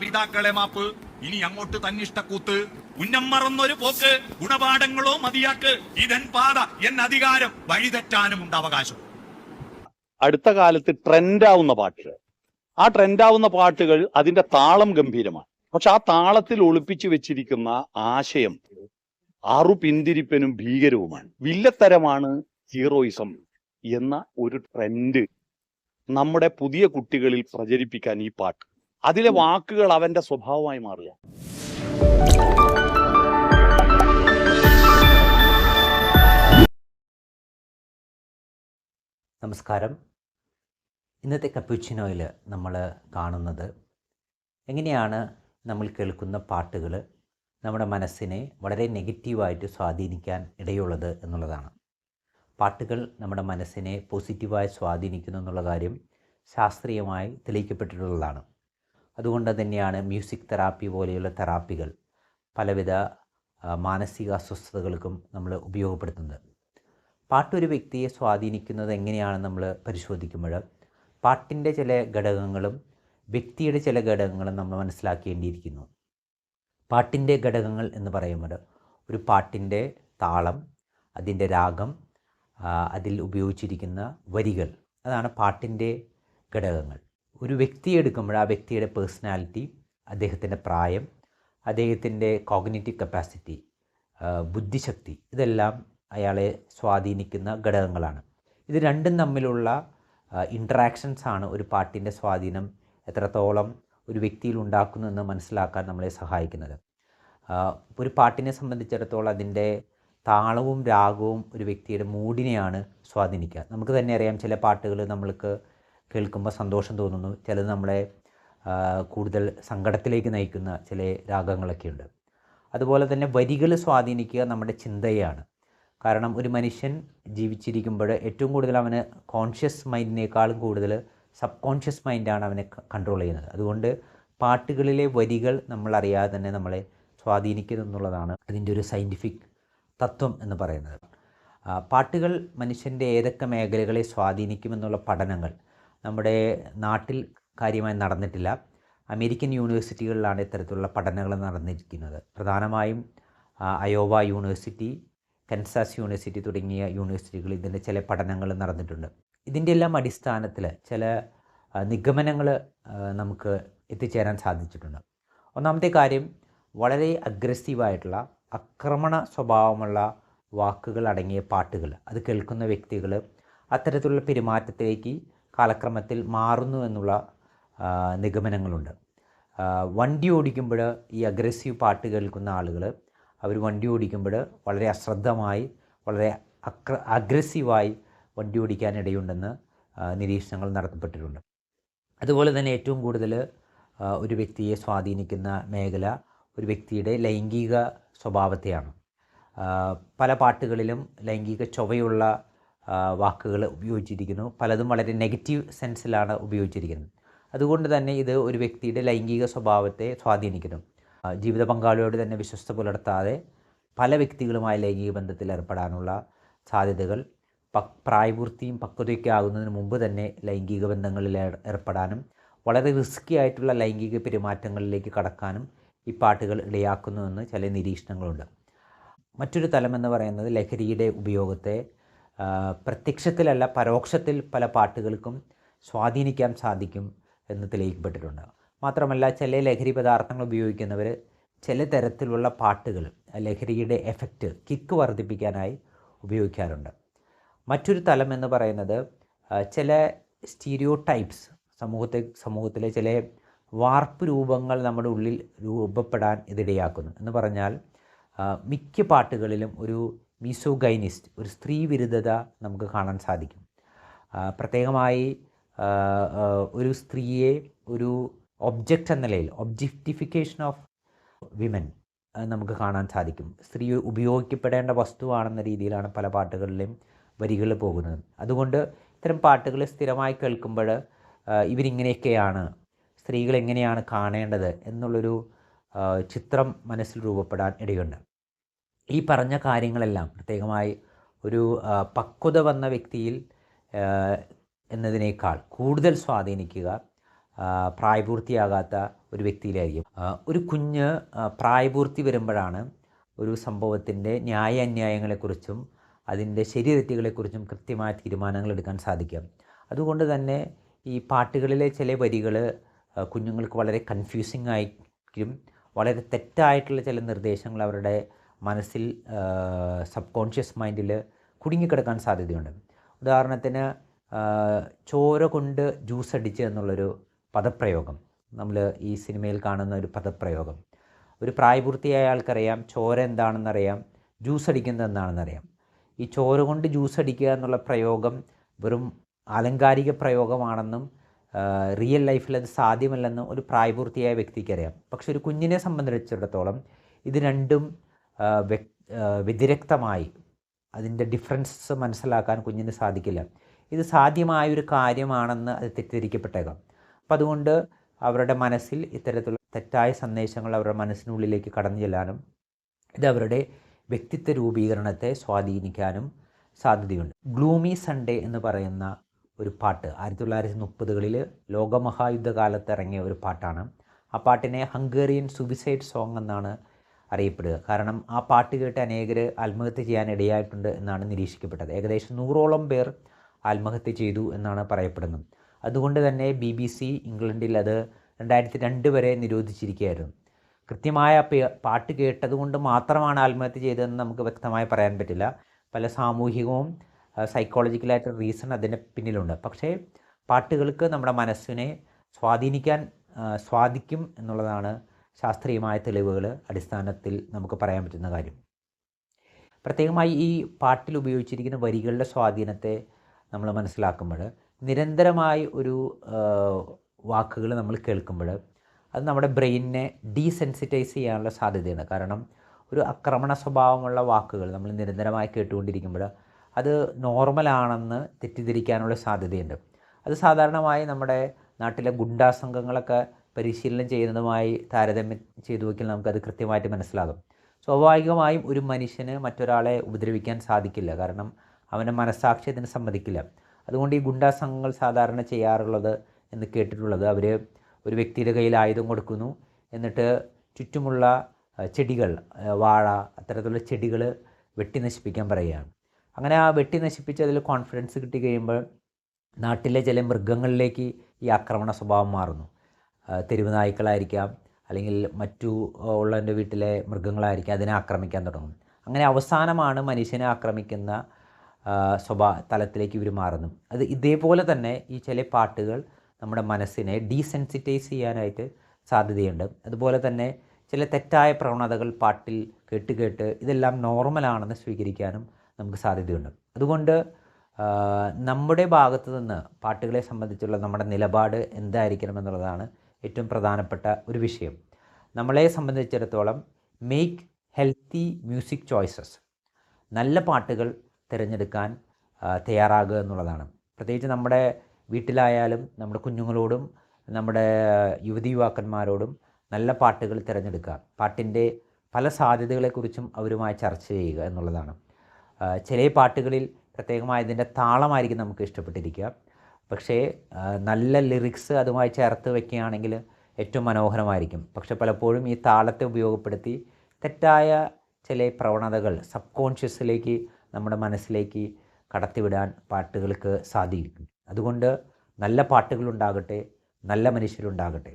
പിതാക്കളെ മാപ്പ്. ഇനി അങ്ങോട്ട് തന്നിഷ്ടക്കൂത്ത് ഉന്നം മറന്നൊരു പോക്ക്. ഗുണപാഠങ്ങളോ മതിയാക്ക്. ഇതൻ പാത എൻ അധികാരം. വഴിതെറ്റാനും ഉണ്ട് അവകാശം. അടുത്ത കാലത്ത് ട്രെൻഡാവുന്ന പാട്ടുകൾ. ആ ട്രെൻഡാവുന്ന പാട്ടുകൾ അതിന്റെ താളം ഗംഭീരമാണ്. പക്ഷെ ആ താളത്തിൽ ഒളിപ്പിച്ചു വെച്ചിരിക്കുന്ന ആശയം ആറു പിന്തിരിപ്പനും ഭീകരവുമാണ്. വില്ലത്തരമാണ് ഹീറോയിസം എന്ന ഒരു ട്രെൻഡ് നമ്മുടെ പുതിയ കുട്ടികളിൽ പ്രചരിപ്പിക്കാൻ ഈ പാട്ട് അതിലെ വാക്കുകൾ അവന്റെ സ്വഭാവമായി മാറുക. നമസ്കാരം. ഇന്നത്തെ കപ്പുച്ചിനോയിൽ നമ്മൾ കാണുന്നത് എങ്ങനെയാണ് നമ്മൾ കേൾക്കുന്ന പാട്ടുകൾ നമ്മുടെ മനസ്സിനെ വളരെ നെഗറ്റീവായിട്ട് സ്വാധീനിക്കാൻ ഇടയുള്ളത് എന്നുള്ളതാണ്. പാട്ടുകൾ നമ്മുടെ മനസ്സിനെ പോസിറ്റീവായി സ്വാധീനിക്കുന്നു എന്നുള്ള കാര്യം ശാസ്ത്രീയമായി തെളിയിക്കപ്പെട്ടിട്ടുള്ളതാണ്. അതുകൊണ്ട് തന്നെയാണ് മ്യൂസിക് തെറാപ്പി പോലെയുള്ള തെറാപ്പികൾ പലവിധ മാനസിക അസ്വസ്ഥതകൾക്കും നമ്മൾ ഉപയോഗപ്പെടുത്തുന്നത്. പാട്ടൊരു വ്യക്തിയെ സ്വാധീനിക്കുന്നത് എങ്ങനെയാണ് നമ്മൾ പരിശോധിക്കുമ്പോൾ പാട്ടിന്റെ ചില ഘടകങ്ങളും വ്യക്തിയുടെ ചില ഘടകങ്ങളും നമ്മൾ മനസ്സിലാക്കേണ്ടിയിരിക്കുന്നു. പാട്ടിന്റെ ഘടകങ്ങൾ എന്ന് പറയുമ്പോൾ ഒരു പാട്ടിന്റെ താളം അതിന്റെ രാഗം അതിൽ ഉപയോഗിച്ചിരിക്കുന്ന വരികൾ അതാണ് പാട്ടിന്റെ ഘടകങ്ങൾ. ഒരു വ്യക്തിയെ എടുക്കുമ്പോൾ ആ വ്യക്തിയുടെ പേഴ്സണാലിറ്റി അദ്ദേഹത്തിന്റെ പ്രായം അദ്ദേഹത്തിന്റെ കോഗ്നേറ്റീവ് കപ്പാസിറ്റി ബുദ്ധിശക്തി ഇതെല്ലാം അയാളെ സ്വാധീനിക്കുന്ന ഘടകങ്ങളാണ്. ഇത് രണ്ടും തമ്മിലുള്ള ഇൻട്രാക്ഷൻസ് ആണ് ഒരു പാട്ടിന്റെ സ്വാധീനം എത്രത്തോളം ഒരു വ്യക്തിയിൽ ഉണ്ടാക്കുന്നു എന്ന് മനസ്സിലാക്കാൻ നമ്മളെ സഹായിക്കുന്നത്. ഒരു പാട്ടിനെ സംബന്ധിച്ചിടത്തോളം അതിന്റെ താളവും രാഗവും ഒരു വ്യക്തിയുടെ മൂഡിനെയാണ് സ്വാധീനിക്കുക. നമുക്ക് തന്നെ അറിയാം ചില പാട്ടുകൾ നമ്മൾക്ക് കേൾക്കുമ്പോൾ സന്തോഷം തോന്നുന്നു. ചിലത് നമ്മളെ കൂടുതൽ സങ്കടത്തിലേക്ക് നയിക്കുന്ന ചില രാഗങ്ങളൊക്കെയുണ്ട്. അതുപോലെ തന്നെ വരികൾ സ്വാധീനിക്കുക നമ്മുടെ ചിന്തയാണ്. കാരണം ഒരു മനുഷ്യൻ ജീവിച്ചിരിക്കുമ്പോൾ ഏറ്റവും കൂടുതൽ അവന് കോൺഷ്യസ് മൈൻഡിനേക്കാളും കൂടുതൽ സബ് കോൺഷ്യസ് മൈൻഡാണ് അവനെ കൺട്രോൾ ചെയ്യുന്നത്. അതുകൊണ്ട് പാട്ടുകളിലെ വരികൾ നമ്മൾ അറിയാതെ തന്നെ നമ്മളെ സ്വാധീനിക്കുന്നു എന്നുള്ളതാണ് അതിന്റെ ഒരു സയന്റിഫിക് തത്വം എന്ന് പറയുന്നത്. പാട്ടുകൾ മനുഷ്യന്റെ ഏതൊക്കെ മേഖലകളെ സ്വാധീനിക്കുമെന്നുള്ള പഠനങ്ങൾ നമ്മുടെ നാട്ടിൽ കാര്യമായി നടന്നിട്ടില്ല. അമേരിക്കൻ യൂണിവേഴ്സിറ്റികളിലാണ് ഇത്തരത്തിലുള്ള പഠനങ്ങൾ നടന്നിരിക്കുന്നത്. പ്രധാനമായും അയോവ യൂണിവേഴ്സിറ്റി കൻസാസ് യൂണിവേഴ്സിറ്റി തുടങ്ങിയ യൂണിവേഴ്സിറ്റികളിൽ ഇതിന്റെ ചില പഠനങ്ങൾ നടന്നിട്ടുണ്ട്. ഇതിന്റെ എല്ലാം അടിസ്ഥാനത്തിൽ ചില നിഗമനങ്ങൾ നമുക്ക് എത്തിച്ചേരാൻ സാധിച്ചിട്ടുണ്ട്. ഒന്നാമത്തെ കാര്യം വളരെ അഗ്രസീവായിട്ടുള്ള ആക്രമണ സ്വഭാവമുള്ള വാക്കുകൾ അടങ്ങിയ പാട്ടുകൾ അത് കേൾക്കുന്ന വ്യക്തികൾ അത്തരത്തിലുള്ള പെരുമാറ്റത്തിലേക്ക് കാലക്രമത്തിൽ മാറുന്നു എന്നുള്ള നിഗമനങ്ങളുണ്ട്. വണ്ടി ഓടിക്കുമ്പോൾ ഈ അഗ്രസീവ് പാട്ട് കേൾക്കുന്ന ആളുകൾ അവർ വണ്ടി ഓടിക്കുമ്പോൾ വളരെ അശ്രദ്ധമായി വളരെ അക്ര അഗ്രസീവായി വണ്ടി ഓടിക്കാനിടയുണ്ടെന്ന് നിരീക്ഷണങ്ങൾ നടത്തപ്പെട്ടിട്ടുണ്ട്. അതുപോലെ തന്നെ ഏറ്റവും കൂടുതൽ ഒരു വ്യക്തിയെ സ്വാധീനിക്കുന്ന മേഖല ഒരു വ്യക്തിയുടെ ലൈംഗിക സ്വഭാവത്തെയാണ്. പല പാട്ടുകളിലും ലൈംഗിക ചൊവ്വയുള്ള വാക്കുകൾ ഉപയോഗിച്ചിരിക്കുന്നു. പലതും വളരെ നെഗറ്റീവ് സെൻസിലാണ് ഉപയോഗിച്ചിരിക്കുന്നത്. അതുകൊണ്ട് തന്നെ ഇത് ഒരു വ്യക്തിയുടെ ലൈംഗിക സ്വഭാവത്തെ സ്വാധീനിക്കുന്നു. ജീവിത പങ്കാളിയോട് തന്നെ വിശ്വസ്ത പുലർത്താതെ പല വ്യക്തികളുമായി ലൈംഗിക ബന്ധത്തിൽ ഏർപ്പെടാനുള്ള സാധ്യതകൾ പക് പ്രായപൂർത്തിയും പക്വതയൊക്കെ ആകുന്നതിന് മുമ്പ് തന്നെ ലൈംഗിക ബന്ധങ്ങളിൽ ഏർ- ഏർപ്പെടാനും വളരെ റിസ്കി ആയിട്ടുള്ള ലൈംഗിക പെരുമാറ്റങ്ങളിലേക്ക് കടക്കാനും ഈ പാട്ടുകൾ ഇടയാക്കുന്നുവെന്ന് ചില നിരീക്ഷണങ്ങളുണ്ട്. മറ്റൊരു തലം എന്ന് പറയുന്നത് ലഹരിയുടെ ഉപയോഗത്തെ പ്രത്യക്ഷത്തിലല്ല പരോക്ഷത്തിൽ പല പാട്ടുകൾക്കും സ്വാധീനിക്കാൻ സാധിക്കും എന്ന് തെളിയിക്കപ്പെട്ടിട്ടുണ്ട്. മാത്രമല്ല ചില ലഹരി പദാർത്ഥങ്ങൾ ഉപയോഗിക്കുന്നവർ ചില തരത്തിലുള്ള പാട്ടുകൾ ലഹരിയുടെ എഫക്റ്റ് കിക്ക് വർദ്ധിപ്പിക്കാനായി ഉപയോഗിക്കാറുണ്ട്. മറ്റൊരു തലം എന്ന് പറയുന്നത് ചില സ്റ്റീരിയോ ടൈപ്സ് സമൂഹത്തെ സമൂഹത്തിലെ ചില വാർപ്പ് രൂപങ്ങൾ നമ്മുടെ ഉള്ളിൽ രൂപപ്പെടാൻ ഇതിടയാക്കുന്നു. എന്ന് പറഞ്ഞാൽ മിക്ക പാട്ടുകളിലും ഒരു മിസോഗൈനിസ്റ്റ് ഒരു സ്ത്രീ വിരുദ്ധത നമുക്ക് കാണാൻ സാധിക്കും. പ്രത്യേകമായി ഒരു സ്ത്രീയെ ഒരു ഒബ്ജക്റ്റ് എന്ന നിലയിൽ ഒബ്ജക്റ്റിഫിക്കേഷൻ ഓഫ് വിമൻ നമുക്ക് കാണാൻ സാധിക്കും. സ്ത്രീ ഉപയോഗിക്കപ്പെടേണ്ട വസ്തുവാണെന്ന രീതിയിലാണ് പല പാട്ടുകളിലും വരികൾ പോകുന്നത്. അതുകൊണ്ട് ഇത്തരം പാട്ടുകൾ സ്ഥിരമായി കേൾക്കുമ്പോൾ ഇവരിങ്ങനെയൊക്കെയാണ് സ്ത്രീകൾ എങ്ങനെയാണ് കാണേണ്ടത് എന്നുള്ളൊരു ചിത്രം മനസ്സിൽ രൂപപ്പെടാൻ ഇടയുണ്ട്. ഈ പറഞ്ഞ കാര്യങ്ങളെല്ലാം പ്രത്യേകമായി ഒരു പക്വത വന്ന വ്യക്തിയിൽ എന്നതിനേക്കാൾ കൂടുതൽ സ്വാധീനിക്കുക പ്രായപൂർത്തിയാകാത്ത ഒരു വ്യക്തിയിലായിരിക്കും. ഒരു കുഞ്ഞ് പ്രായപൂർത്തി വരുമ്പോഴാണ് ഒരു സംഭവത്തിന്റെ ന്യായ അന്യായങ്ങളെക്കുറിച്ചും അതിന്റെ ശരിതെറ്റുകളെക്കുറിച്ചും കൃത്യമായ തീരുമാനങ്ങൾ എടുക്കാൻ സാധിക്കും അതുകൊണ്ട് തന്നെ ഈ പാട്ടുകളിലെ ചില വരികൾ കുഞ്ഞുങ്ങൾക്ക് വളരെ കൺഫ്യൂസിങ് ആയിരിക്കും. വളരെ തെറ്റായിട്ടുള്ള ചില നിർദ്ദേശങ്ങൾ അവരുടെ മനസ്സിൽ സബ് കോൺഷ്യസ് മൈൻഡിൽ കുടുങ്ങിക്കിടക്കാൻ സാധ്യതയുണ്ട്. ഉദാഹരണത്തിന് ചോര കൊണ്ട് ജ്യൂസ് അടിച്ച് എന്നുള്ളൊരു പദപ്രയോഗം. നമ്മൾ ഈ സിനിമയിൽ കാണുന്ന ഒരു പദപ്രയോഗം. ഒരു പ്രായപൂർത്തിയായ ആൾക്കറിയാം ചോര എന്താണെന്നറിയാം ജ്യൂസ് അടിക്കുന്നത് എന്താണെന്നറിയാം. ഈ ചോര കൊണ്ട് ജ്യൂസ് അടിക്കുക എന്നുള്ള പ്രയോഗം വെറും ആലങ്കാരിക പ്രയോഗമാണെന്നും റിയൽ ലൈഫിൽ അത് സാധ്യമല്ലെന്നും ഒരു പ്രായപൂർത്തിയായ വ്യക്തിക്കറിയാം. പക്ഷെ ഒരു കുഞ്ഞിനെ സംബന്ധിച്ചിടത്തോളം ഇത് രണ്ടും വ്യതിരക്തമായി അതിന്റെ ഡിഫറൻസ് മനസ്സിലാക്കാൻ കുഞ്ഞിന് സാധിക്കില്ല. ഇത് സാധ്യമായ ഒരു കാര്യമാണെന്ന് അത് തെറ്റിദ്ധരിക്കപ്പെട്ടേക്കാം. അപ്പം അതുകൊണ്ട് അവരുടെ മനസ്സിൽ ഇത്തരത്തിലുള്ള തെറ്റായ സന്ദേശങ്ങൾ അവരുടെ മനസ്സിനുള്ളിലേക്ക് കടന്നു ചെല്ലാനും ഇത് അവരുടെ വ്യക്തിത്വ രൂപീകരണത്തെ സ്വാധീനിക്കാനും സാധ്യതയുണ്ട്. ഗ്ലൂമി സൺഡേ എന്ന് പറയുന്ന ഒരു പാട്ട് ആയിരത്തി തൊള്ളായിരത്തി മുപ്പതുകളിൽ ലോകമഹായുദ്ധകാലത്ത് ഇറങ്ങിയ ഒരു പാട്ടാണ്. ആ പാട്ടിനെ ഹംഗേറിയൻ സുബിസൈഡ് സോങ് എന്നാണ് അറിയപ്പെടുക. കാരണം ആ പാട്ട് കേട്ട് അനേകർ ആത്മഹത്യ ചെയ്യാൻ ഇടയായിട്ടുണ്ട് എന്നാണ് നിരീക്ഷിക്കപ്പെട്ടത്. ഏകദേശം നൂറോളം പേർ ആത്മഹത്യ ചെയ്തു എന്നാണ് പറയപ്പെടുന്നത്. അതുകൊണ്ട് തന്നെ ബി ബി സി ഇംഗ്ലണ്ടിൽ അത് രണ്ടായിരത്തി രണ്ട് വരെ നിരോധിച്ചിരിക്കുകയായിരുന്നു. കൃത്യമായ പാട്ട് കേട്ടതുകൊണ്ട് മാത്രമാണ് ആത്മഹത്യ ചെയ്തതെന്ന് നമുക്ക് വ്യക്തമായി പറയാൻ പറ്റില്ല. പല സാമൂഹികവും സൈക്കോളജിക്കലായിട്ട് റീസൺ അതിന് പിന്നിലുണ്ട്. പക്ഷേ പാട്ടുകൾക്ക് നമ്മുടെ മനസ്സിനെ സ്വാധീനിക്കാൻ സ്വാധിക്കും എന്നുള്ളതാണ് ശാസ്ത്രീയമായ തെളിവുകൾ അടിസ്ഥാനത്തിൽ നമുക്ക് പറയാൻ പറ്റുന്ന കാര്യം. പ്രത്യേകമായി ഈ പാട്ടിൽ ഉപയോഗിച്ചിരിക്കുന്ന വരികളുടെ സ്വാധീനത്തെ നമ്മൾ മനസ്സിലാക്കുമ്പോൾ നിരന്തരമായി ഒരു വാക്കുകൾ നമ്മൾ കേൾക്കുമ്പോൾ അത് നമ്മുടെ ബ്രെയിനിനെ ഡീസെൻസിറ്റൈസ് ചെയ്യാനുള്ള സാധ്യതയുണ്ട് കാരണം ഒരു ആക്രമണ സ്വഭാവമുള്ള വാക്കുകൾ നമ്മൾ നിരന്തരമായി കേട്ടുകൊണ്ടിരിക്കുമ്പോൾ അത് നോർമലാണെന്ന് തെറ്റിദ്ധരിക്കാനുള്ള സാധ്യതയുണ്ട്. അത് സാധാരണമായി നമ്മുടെ നാട്ടിലെ ഗുണ്ടാ സംഘങ്ങളൊക്കെ പരിശീലനം ചെയ്യുന്നതുമായി താരതമ്യം ചെയ്തു നോക്കിയാൽ നമുക്കത് കൃത്യമായിട്ട് മനസ്സിലാകും. സ്വാഭാവികമായും ഒരു മനുഷ്യന് മറ്റൊരാളെ ഉപദ്രവിക്കാൻ സാധിക്കില്ല. കാരണം അവന്റെ മനസ്സാക്ഷി അതിന് സമ്മതിക്കില്ല. അതുകൊണ്ട് ഈ ഗുണ്ടാ സംഘങ്ങൾ സാധാരണ ചെയ്യാറുള്ളത് എന്ന് കേട്ടിട്ടുള്ളത് അവർ ഒരു വ്യക്തിയുടെ കയ്യിൽ ആയുധം കൊടുക്കുന്നു. എന്നിട്ട് ചുറ്റുമുള്ള ചെടികൾ വാഴ അത്തരത്തിലുള്ള ചെടികൾ വെട്ടി നശിപ്പിക്കാൻ പറയുകയാണ്. അങ്ങനെ ആ വെട്ടി നശിപ്പിച്ച് അതിൽ കോൺഫിഡൻസ് കിട്ടി കഴിയുമ്പോൾ നാട്ടിലെ ചില മൃഗങ്ങളിലേക്ക് ഈ ആക്രമണ സ്വഭാവം മാറുന്നു. തെരുവ് നായ്ക്കളായിരിക്കാം അല്ലെങ്കിൽ മറ്റു ഉള്ളവന്റെ വീട്ടിലെ മൃഗങ്ങളായിരിക്കാം അതിനെ ആക്രമിക്കാൻ തുടങ്ങും അങ്ങനെ അവസാനമാണ് മനുഷ്യനെ ആക്രമിക്കുന്ന സ്വഭാ തലത്തിലേക്ക് ഇവർ മാറുന്നു അത് ഇതേപോലെ തന്നെ ഈ ചില പാട്ടുകൾ നമ്മുടെ മനസ്സിനെ ഡീസെൻസിറ്റൈസ് ചെയ്യാനായിട്ട് സാധ്യതയുണ്ട്. അതുപോലെ തന്നെ ചില തെറ്റായ പ്രവണതകൾ പാട്ടിൽ കേട്ട് കേട്ട് ഇതെല്ലാം നോർമലാണെന്ന് സ്വീകരിക്കാനും നമുക്ക് സാധ്യതയുണ്ട്. അതുകൊണ്ട് നമ്മുടെ ഭാഗത്തു നിന്ന് പാട്ടുകളെ സംബന്ധിച്ചുള്ള നമ്മുടെ നിലപാട് എന്തായിരിക്കണം എന്നുള്ളതാണ് ഏറ്റവും പ്രധാനപ്പെട്ട ഒരു വിഷയം. നമ്മളെ സംബന്ധിച്ചിടത്തോളം മേക്ക് ഹെൽത്തി മ്യൂസിക് ചോയ്സസ് നല്ല പാട്ടുകൾ തിരഞ്ഞെടുക്കാൻ തയ്യാറാകുക എന്നുള്ളതാണ്. പ്രത്യേകിച്ച് നമ്മുടെ വീട്ടിലായാലും നമ്മുടെ കുഞ്ഞുങ്ങളോടും നമ്മുടെ യുവതി യുവാക്കന്മാരോടും നല്ല പാട്ടുകൾ തിരഞ്ഞെടുക്കുക. പാട്ടിന്റെ പല സാധ്യതകളെക്കുറിച്ചും അവരുമായി ചർച്ച ചെയ്യുക എന്നുള്ളതാണ്. ചില പാട്ടുകളിൽ പ്രത്യേകമായതിന്റെ താളമായിരിക്കും നമുക്ക് ഇഷ്ടപ്പെട്ടിരിക്കുക. പക്ഷേ നല്ല ലിറിക്സ് അതുമായി ചേർത്ത് വയ്ക്കുകയാണെങ്കിൽ ഏറ്റവും മനോഹരമായിരിക്കും. പക്ഷെ പലപ്പോഴും ഈ താളത്തെ ഉപയോഗപ്പെടുത്തി തെറ്റായ ചില പ്രവണതകൾ സബ് കോൺഷ്യസിലേക്ക് നമ്മുടെ മനസ്സിലേക്ക് കടത്തിവിടാൻ പാട്ടുകൾക്ക് സാധിക്കും. അതുകൊണ്ട് നല്ല പാട്ടുകളുണ്ടാകട്ടെ നല്ല മനുഷ്യരുണ്ടാകട്ടെ.